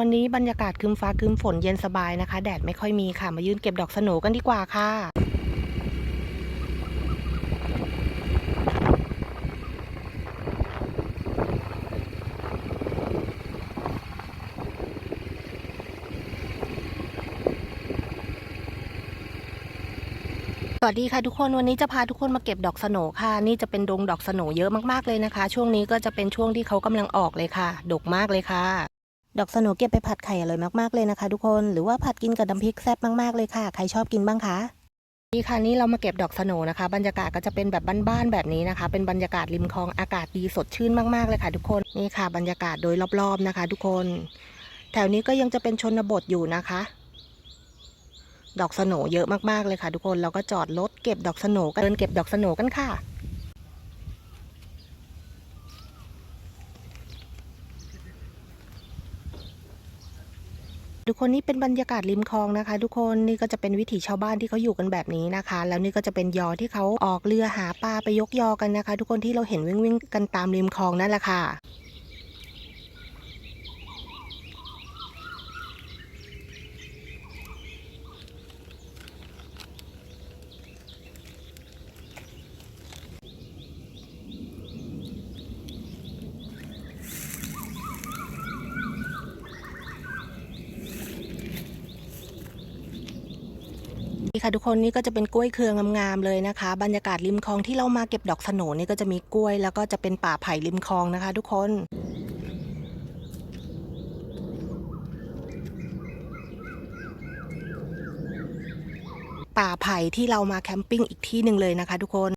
วันนี้บรรยากาศครึมฟ้าครึมฝนเย็นสบายนะคะ แดดไม่ค่อยมีค่ะ มายืนเก็บดอกสโหนกันดีกว่าค่ะ สวัสดีค่ะทุกคนวันนี้จะพาทุกคนมาเก็บดอกสโหนค่ะ นี่จะเป็นดงดอกสโหนเยอะมากๆเลยนะคะ ช่วงนี้ก็จะเป็นช่วงที่เขากำลังออกเลยค่ะ ดกมากเลยค่ะ ดอกสโนเก็บไปผัดไข่อร่อยมากๆเลยนะคะ ทุกคนหรือว่าผัดกินกับน้ำพริกแซ่บมากๆเลยค่ะ ใครชอบกินบ้างคะนี่ค่ะนี่เรามาเก็บดอกสโนนะคะ บรรยากาศก็จะเป็นแบบบ้านๆแบบนี้นะคะ เป็นบรรยากาศริมคลองอากาศดีสดชื่นมากๆเลยค่ะ ทุกคนนี่ค่ะ บรรยากาศโดยรอบๆนะคะ ทุกคน แถวนี้ก็ยังจะเป็นชนบทอยู่นะคะ ดอกสโนเยอะมากๆเลยค่ะ ทุกคนเราก็จอดรถเก็บดอกสโนกันเดินเก็บดอกสโนกันค่ะ ทุกคนนี่เป็นบรรยากาศริมคลองนะคะ ทุกคนนี่ก็จะเป็นวิถีชาวบ้านที่เขาอยู่กันแบบนี้นะคะ แล้วนี่ก็จะเป็นยอที่เขาออกเรือหาปลาไปยกยอกันนะคะ ทุกคนที่เราเห็นวิ่งวิ่งๆกันตามริมคลองนั่นแหละค่ะ นี่ค่ะทุกคนนี่ก็จะเป็นกล้วยเครืองงามๆเลยนะคะ บรรยากาศริมคลองที่เรามาเก็บดอกสโหนนี่ก็จะมีกล้วย แล้วก็จะเป็นป่าไผ่ริมคลองนะคะ ทุกคนป่าไผ่ที่เรามาแคมปิ้งอีกที่หนึ่งเลยนะคะ ทุกคน